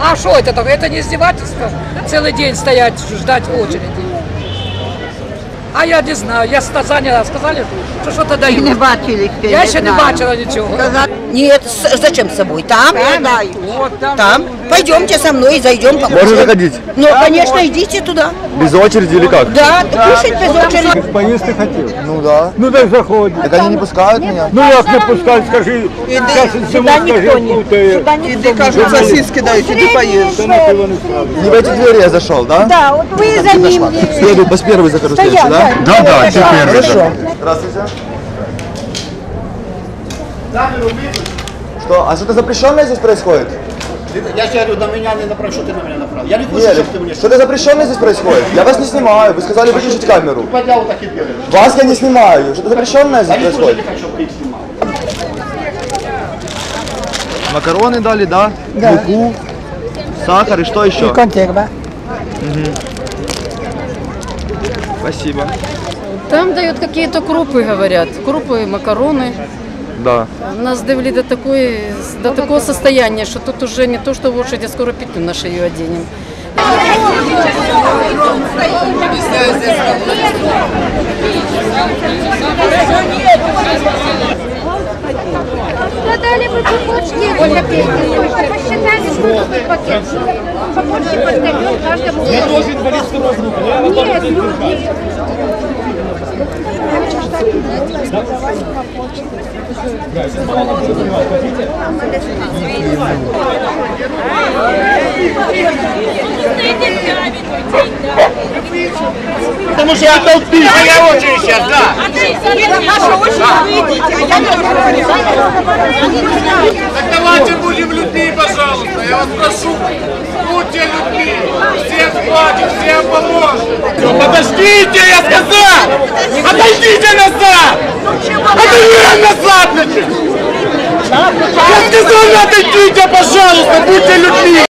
А что это такое? Это не издевательство? Целый день стоять, ждать очереди. А я не знаю, я заняла, сказали, що що то дають. Не бачили ще. Я ще не знаю. бачила нічого. Нет, зачем с собой? Там? Там. Пойдемте со мной, зайдем Можно покушаем. заходить? Ну, конечно, идите туда. Без очереди или как? Да, кушать без очереди. Поїсти хотів. Ну да. Ну так заходь. Так они не пускают меня? Ну як не пускай, скажи. Зараз зиму скажи, путає. Іди, кажуть, сосиски дають, іди поїж. Це на пиво не справді. Не в эти двери я зашел, да? Да, вот вы за ним. Следую, по первый захожу следующий, да? Да, да, тепер. Хорошо. Здравствуйте. Что? А что-то запрещенное здесь происходит? Я тебе говорю, на меня не направь, что ты на меня направил. Я не хочу, Нет, чтобы ты мне что-то запрещенное здесь происходит? Я вас не снимаю, вы сказали выключить камеру. поднял вот так и делаешь. Вас я не снимаю, что-то запрещенное здесь Я происходит? не хочу, чтобы ты их снимал. Макароны дали, да? Муку, сахар и что еще? Консерва. Спасибо. Там дают какие-то крупы, говорят. Крупы, макароны. Да. Нас довели до, такой, до такого состояния, что тут уже не то, что в лошади, скоро петлю на шею оденем. Продали бы цепочки пенсии. Посчитали, сколько тут пакет. Побольше почтальон каждому. Я тоже инвалидскую Нет, люди. Потому что я толпи. А я очень сейчас, да. Наша очередь, выйдите, а я не Так давайте будем людьми, пожалуйста. Я вас прошу, будьте людьми. Всем хватит, всем поможем. Ну, подождите, я сказал! не звонят, идите, пожалуйста, будьте людьми!